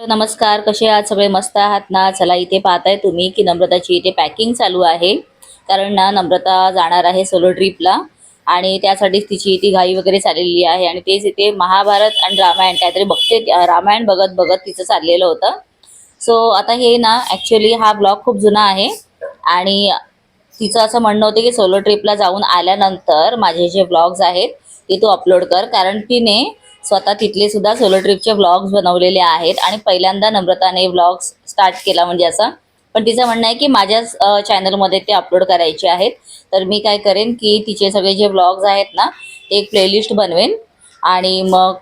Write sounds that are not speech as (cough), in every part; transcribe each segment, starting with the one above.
Hello नमस्कार. कसे आहात? सगळे मस्त आहात ना? चला इथे पाहताय तुम्ही की नम्रताची इथे पॅकिंग चालू आहे. कारण ना नम्रता जाणार आहे सोलो ट्रिपला आणि त्यासाठीच तिची ती घाई वगैरे चाललेली आहे. आणि तेच इथे महाभारत आणि रामायण काहीतरी बघते. रामायण बघत बघत तिचं चाललेलं होतं. सो आता हे ना ॲक्च्युली हा ब्लॉग खूप जुना आहे. आणि तिचं असं म्हणणं होतं की सोलो ट्रिपला जाऊन आल्यानंतर माझे जे ब्लॉग्स आहेत ते तू अपलोड कर. कारण तिने स्वतः तिथले सुद्धा सोलो ट्रिपचे व्लॉग्स बनवलेले आहेत. आणि पहिल्यांदा नम्रताने व्लॉग्स स्टार्ट केला म्हणजे असं. पण तिचं म्हणणं आहे की माझ्याच चॅनलमध्ये ते अपलोड करायचे आहेत. तर मी काय करेन की तिचे सगळे जे व्लॉग्स आहेत ना ते एक प्लेलिस्ट बनवेन. आणि मग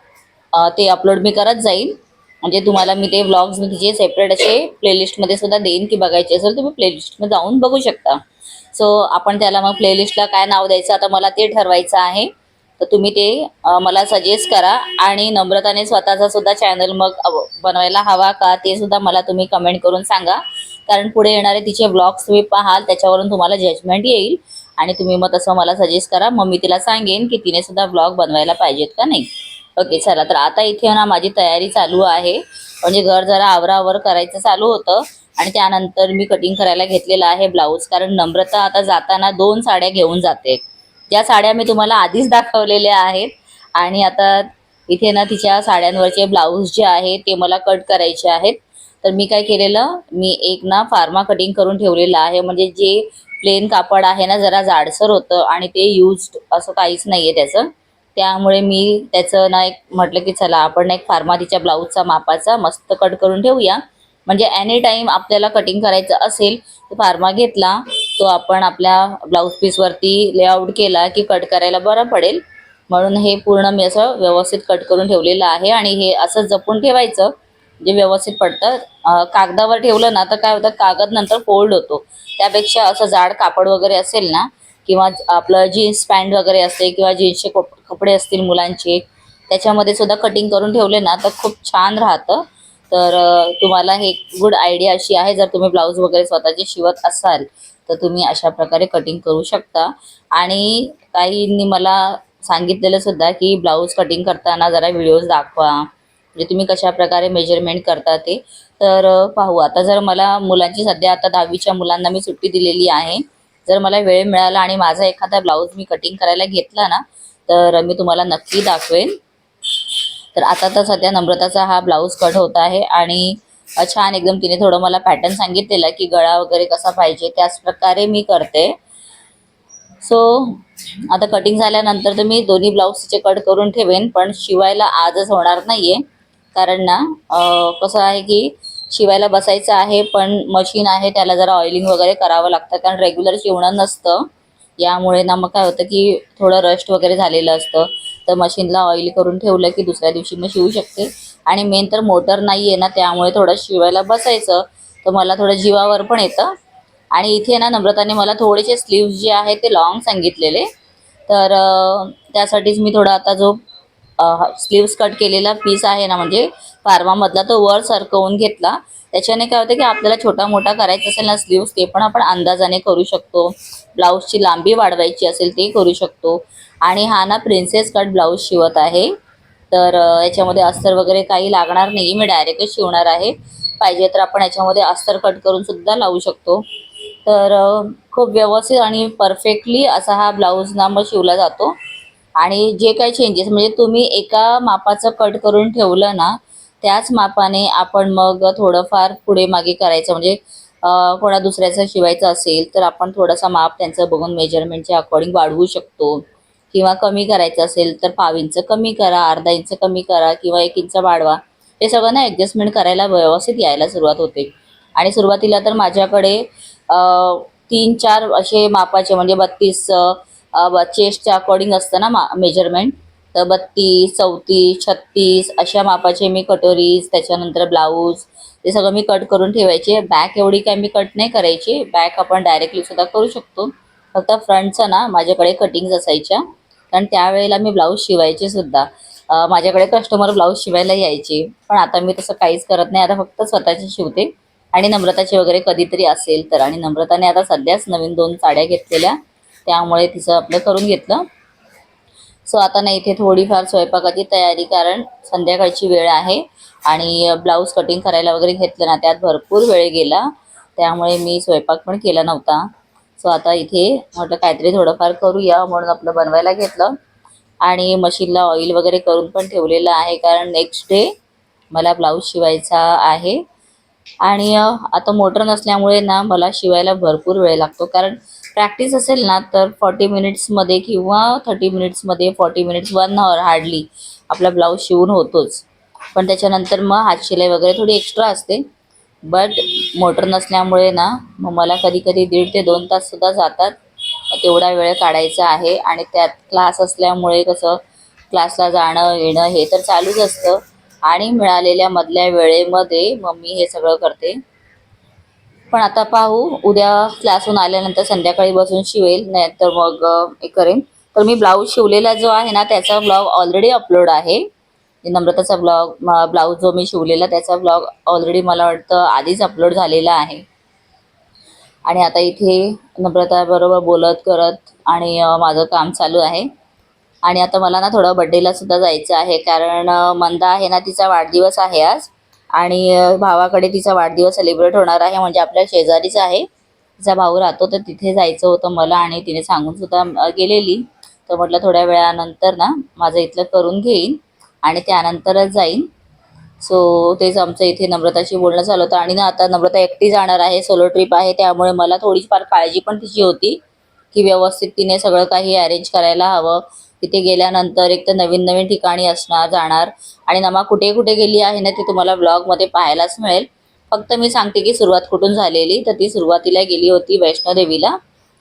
ते अपलोड मी करत जाईन. म्हणजे तुम्हाला मी ते व्लॉग्स मी तिचे सेपरेट असे प्लेलिस्टमध्ये सुद्धा देईन की बघायचे असेल तुम्ही प्लेलिस्टमध्ये जाऊन बघू शकता. सो आपण त्याला मग प्लेलिस्टला काय नाव द्यायचं? आता मला ते ठरवायचं आहे. तर तुम्ही ते मला सजेस्ट करा आणि नम्रताने स्वतःचा सुद्धा चॅनल मग बनवायला हवा का ते सुद्धा मला तुम्ही कमेंट करून सांगा. कारण पुढे येणारे तिचे ब्लॉग्स तुम्ही पाहाल त्याच्यावरून तुम्हाला जजमेंट येईल. आणि तुम्ही मग तसं मला सजेस्ट करा. मग मी तिला सांगेन की तिने सुद्धा ब्लॉग बनवायला पाहिजेत का नाही. ओके चला. तर आता इथे ना माझी तयारी चालू आहे. म्हणजे घर जरा आवरावर करायचं चालू होतं. आणि त्यानंतर मी कटिंग करायला घेतलेलं आहे ब्लाऊज कारण नम्रता आता जाताना दोन साड्या घेऊन जाते. ज्या साड्या मी तुम्हाला आधीच दाखवलेल्या आहेत. आणि आता इथे ना तिच्या साड्यांवरचे ब्लाऊज जे आहे ते मला कट करायचे आहेत. तर मी काय केलेलं मी एक ना फार्मा कटिंग करून ठेवलेलं आहे. म्हणजे जे प्लेन कापड आहे ना जरा जाडसर होतं आणि ते यूज्ड असं काहीच नाही आहे त्याचं. त्यामुळे मी त्याचं ना एक म्हटलं की चला आपण एक फार्मा तिच्या ब्लाऊजचा मापाचा मस्त कट करून ठेवूया. म्हणजे एनी टाईम आपल्याला कटिंग करायचं असेल तर फार्मा घेतला. तो आपण आपल्या ब्लाऊज पीसवरती लेआउट केला की कट करायला बरं पडेल. म्हणून हे पूर्ण मी असं व्यवस्थित कट करून ठेवलेलं आहे आणि हे असं जपून ठेवायचं. जे व्यवस्थित पडतं कागदावर ठेवलं ना तर काय होतं कागद नंतर फोल्ड होतो. त्यापेक्षा असं जाड कापड वगैरे असेल ना किंवा आपलं जीन्स पॅन्ट वगैरे असते किंवा जीन्सचे कप कपडे असतील मुलांचे त्याच्यामध्ये सुद्धा कटिंग करून ठेवले ना तर खूप छान राहतं. तर तुम्हाला हे गुड आयडिया अशी आहे. जर तुम्ही ब्लाऊज वगैरे स्वतःचे शिवत असाल तर तुम्ही अशा प्रकारे कटिंग करू शकता. आणि काहींनी मला सांगितलेलं सुद्धा की ब्लाऊज कटिंग करताना जरा व्हिडिओज दाखवा. म्हणजे तुम्ही कशा प्रकारे मेजरमेंट करता ते. तर पाहू. आता जर मला मुलांची सध्या आता दहावीच्या मुलांना मी सुट्टी दिलेली आहे. जर मला वेळ मिळाला आणि माझा एखादा ब्लाऊज मी कटिंग करायला घेतला ना तर मी तुम्हाला नक्की दाखवेन. तर आता तर सध्या नम्रताचा हा ब्लाऊज कट होत आहे आणि छान एकदम तिने थोडं मला पॅटर्न सांगितलेला की गळा वगैरे कसा पाहिजे त्याच प्रकारे मी करते. सो आता कटिंग झाल्यानंतर तर मी दोन्ही ब्लाऊजचे कट करून ठेवेन पण शिवायला आजच होणार नाहीये. कारण ना कसं आहे की शिवायला बसायचं आहे पण मशीन आहे त्याला जरा ऑइलिंग वगैरे करावं लागतं कारण रेग्युलर शिवणं नसतं. यामुळे ना मग काय होतं की थोडं रस्ट वगैरे झालेलं असतं. तर मशीनला ऑइल करून ठेवलं की दुसऱ्या दिवशी मी शिवू शकते. आणि मेन तर मोटर नाही आहे ना त्यामुळे थोडं शिवायला बसायचं. तर मला थोडं जीवावर पण येतं. आणि इथे ना नम्रताने मला थोडेसे स्लीव्स जे आहेत ते लॉंग सांगितलेले. तर त्यासाठीच मी थोडा आता जो स्लीव्स कट केलेला पीस आहे ना म्हणजे फार्मामधला तो वर सरकवून घेतला. त्याच्याने काय होतं की आपल्याला छोटा मोठा करायचा असेल ना स्लीव्स ते पण आपण अंदाजाने करू शकतो. ब्लाऊजची लांबी वाढवायची असेल ते करू शकतो. आणि हा ना प्रिन्सेस कट ब्लाऊज शिवत आहे. तर याच्यामध्ये अस्तर वगैरे काही लागणार नाही मी डायरेक्टच शिवणार आहे. पाहिजे तर आपण याच्यामध्ये अस्तर कट करून सुद्धा लावू शकतो. तर खूप व्यवस्थित आणि परफेक्टली असा हा ब्लाऊज ना मग शिवला जातो. आणि जे काही चेंजेस म्हणजे तुम्ही एका मापाचं कट करून ठेवलं ना त्याच मापाने आपण मग थोडंफार पुढे मागे करायचं. म्हणजे कोणा दुसऱ्याचं शिवायचं असेल तर आपण थोडासा माप त्यांचं बघून मेजरमेंटच्या अकॉर्डिंग वाढवू शकतो. किंवा कमी करायचं असेल तर पाव इंच कमी करा अर्धा इंच कमी करा किंवा एक इंच वाढवा. हे सगळं ना ॲडजस्टमेंट करायला व्यवस्थित यायला सुरुवात होते. आणि सुरुवातीला तर माझ्याकडे तीन चार असे मापाचे म्हणजे बत्तीस चेस्टच्या अकॉर्डिंग असतं ना मा मेजरमेंट तर बत्तीस चौतीस छत्तीस अशा मापाचे मी कटोरीज त्याच्यानंतर ब्लाऊज ते सगळं मी कट करून ठेवायचे. बॅक एवढी काय मी कट नाही करायची. बॅक आपण डायरेक्टली सुद्धा करू शकतो. फक्त फ्रंटचं ना माझ्याकडे कटिंग्ज असायच्या. कारण त्यावेळेला मी ब्लाऊज शिवायचे सुद्धा. माझ्याकडे कस्टमर ब्लाऊज शिवायला यायचे. पण आता मी तसं काहीच करत नाही. आता फक्त स्वतःचे शिवते. आणि नम्रताचे वगैरे कधीतरी असेल तर. आणि नम्रताने आता सध्याच नवीन दोन साड्या घेतलेल्या. त्यामुळे तिचं आपलं करून घेतलं. सो आता ना इथे थोडीफार स्वयंपाकाची तयारी कारण संध्याकाळची वेळ आहे. आणि ब्लाऊज कटिंग करायला वगैरे घेतलं ना त्यात भरपूर वेळ गेला. त्यामुळे मी स्वयंपाक पण केला नव्हता. सो आता इथे म्हटलं काहीतरी थोडंफार करूया म्हणून आपलं बनवायला घेतलं. आणि मशीनला ऑइल वगैरे करून पण ठेवलेलं आहे कारण नेक्स्ट डे मला ब्लाऊज शिवायचा आहे. आणि आता मोटर नसल्यामुळे ना मला शिवायला भरपूर वेळ लागतो. कारण प्रॅक्टिस असेल ना तर फॉर्टी मिनिट्समध्ये किंवा thirty मिनिट्समध्ये forty minutes one hour hardly आपला ब्लाऊज शिवून होतोच. पण त्याच्यानंतर मग हातशिलाई वगैरे थोडी एक्स्ट्रा असते. बट मोटर नसल्यामुळे ना मग मला कधी कधी दीड ते दोन ताससुद्धा जातात. तेवढा वेळ काढायचा आहे. आणि त्यात क्लास असल्यामुळे कसं क्लासला जाणं येणं हे तर चालूच असतं. आणि मिळालेल्या मधल्या वेळेमध्ये मग मी हे सगळं करते. पण आता पाहू उद्या क्लासहून आल्यानंतर संध्याकाळी बसून शिवेल नाही तर मग हे करेन. तर मी ब्लाऊज शिवलेला जो आहे ना त्याचा ब्लॉग ऑलरेडी अपलोड आहे. नम्रताचा ब्लॉग ब्लाऊज जो मी शिवलेला त्याचा ब्लॉग ऑलरेडी मला वाटतं आधीच अपलोड झालेला आहे. आणि आता इथे नम्रताबरोबर बोलत करत आणि माझं काम चालू आहे. आणि आता मला ना थोडं बड्डेला सुद्धा जायचं आहे कारण मंदा आहे ना तिचा वाढदिवस आहे आज. आणि भावाकडे तिचा वाढदिवस सेलिब्रेट होणार आहे म्हणजे आपल्या शेजारीच आहे. तिचा भाऊ राहतो तर तिथे जायचं होतं मला आणि तिने सांगून सुद्धा गेलेली. तर म्हटलं थोड्या वेळानंतर ना माझं इथलं करून घेईन. आणि त्यानंतरच जाईन. सो तेच आमचं इथे नम्रताशी बोलणं झालं होतं. आणि ना आता नम्रता एकटी जाणार आहे सोलो ट्रिप आहे त्यामुळे मला थोडीफार काळजी पण तिची होती की व्यवस्थित तिने सगळं काही अरेंज करायला हवं. तिथे गेल्यानंतर एक तर नवीन नवीन ठिकाणी असणार जाणार. आणि नमा कुठे कुठे गेली आहे ना ते तुम्हाला ब्लॉगमध्ये पाहायलाच मिळेल. फक्त मी सांगते की सुरुवात कुठून झालेली तर ती सुरुवातीला गेली होती वैष्णोदेवीला.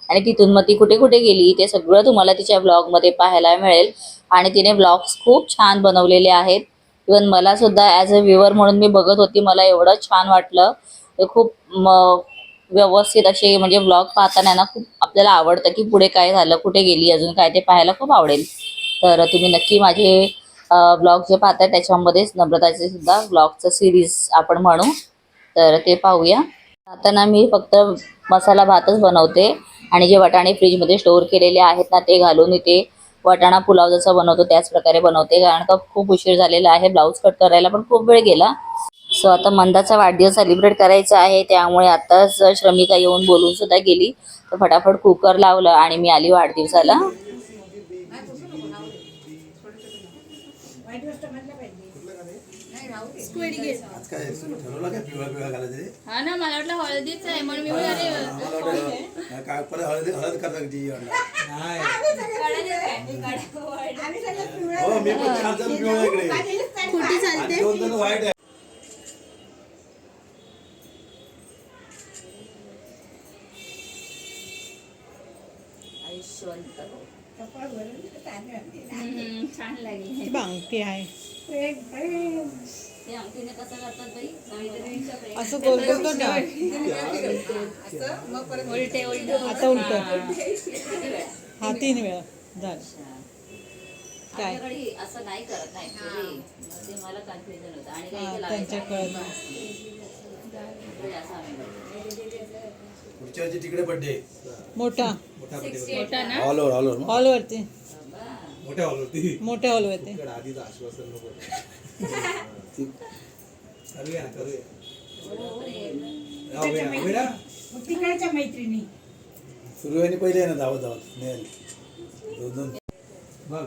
आणि तिथून मग ती कुठे कुठे गेली ते सगळं तुम्हाला तिच्या ब्लॉगमध्ये पाहायला मिळेल. आणि तिने ब्लॉग्स खूप छान बनवलेले आहेत. इवन मला सुद्धा ॲज अ व्ह्युअर म्हणून मी बघत होती मला एवढं छान वाटलं. खूप व्यवस्थित असे म्हणजे ब्लॉग पाहताना ना खूप आपल्याला आवडतं की पुढे काय झालं कुठे गेली अजून काय ते पाहायला खूप आवडेल. तर तुम्ही नक्की माझे ब्लॉग जे पाहताय त्याच्यामध्येच नम्रताचे सुद्धा ब्लॉगचं सिरीज आपण म्हणू. तर ते पाहूया. आता ना मी फक्त मसाला भातच बनवते आणि जे वाटाणे फ्रीजमध्ये स्टोअर केलेले आहेत ना ते घालून इथे वाटाणा पुलाव जसा बनवतो त्याच प्रकारे बनवते. कारण का खूप उशीर झालेला आहे ब्लाऊज कट करायला पण खूप वेळ गेला. सो आता मंदाचा वाढदिवस सेलिब्रेट करायचा आहे त्यामुळे आताच श्रमिका येऊन बोलून सुद्धा गेली. तर फटाफट कुकर लावलं आणि मी आली वाढदिवसाला. आज काय ठरवलं काय पिवळा पिवळा घालायचं ते? हा ना मला वाटलं हळदीच आहे म्हणून मी म्हणाले आम्हाला वाटलं काय परत हळद हळद करता की ती वाटलं. हो मी पण छान छान पिवळा इकडे. आणि दोन जण वाईट आहे. हम्म, छान लागली. ती बांगटी आहे. असं गोल गोल उलटे आता उलट. हा. तीन वेळा. झालं. काय? असं नाही करत. ते मला कन्फ्युजन होतं. आणि काही ते त्यांच्या. कळत तिकडे बड्डे मोठा. मोठा ना? हॉलवर हॉलवर मग. हॉलवरती मोठ्या हॉलवरती मोठ्या हॉलवरती आधीच आश्वासन नको. करूया ना, करूया जाऊया ना, होय ना? तिकडच्या मैत्रिणी. सुरुवाती पहिले ना धावत धावत. दोन दोन. बघ.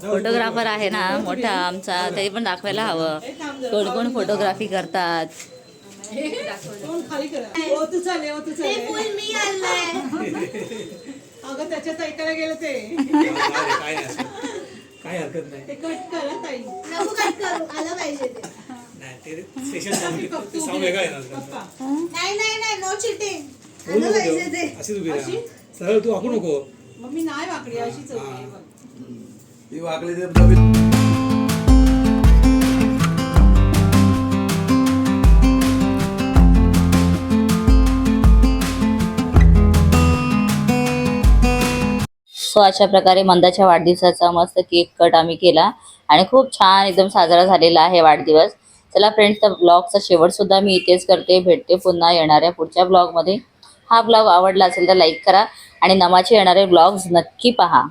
फोटोग्राफर आहे ना मोठा आमचा तरी पण दाखवायला हवं. कोण कोण फोटोग्राफी करतात? तू तू अगं त्याच्यात ऐकायला गेलं ते. (laughs) काय हरकत नाही. ते कट करा ताई. नको काय करू आलं पाहिजे ते. नाही ते सेशन साऊंड वेगळा आहे ना पप्पा. नाही नाही नाही नो चिटिंग बोलू आलं नको पाहिजे ते. देऊ. अशीच उभी राहा. सरळ तू वाकू नको. मग मी नाही वाकडी अशीच होती हे. बघ. वाकली ते नवीन सो अशा प्रकारे मंदाच्या वाढदिवसाचा मस्त केक कट आम्ही केला. आणि खूप छान एकदम साजरा झालेला आहे वाढदिवस. चला फ्रेंड्स तर ब्लॉगचा शेवट सुद्धा मी इथेच करते. भेटते पुन्हा येणाऱ्या पुढच्या ब्लॉगमध्ये हा ब्लॉग आवडला असेल तर लाईक करा. आणि नमाचे येणारे ब्लॉग्स नक्की पहा.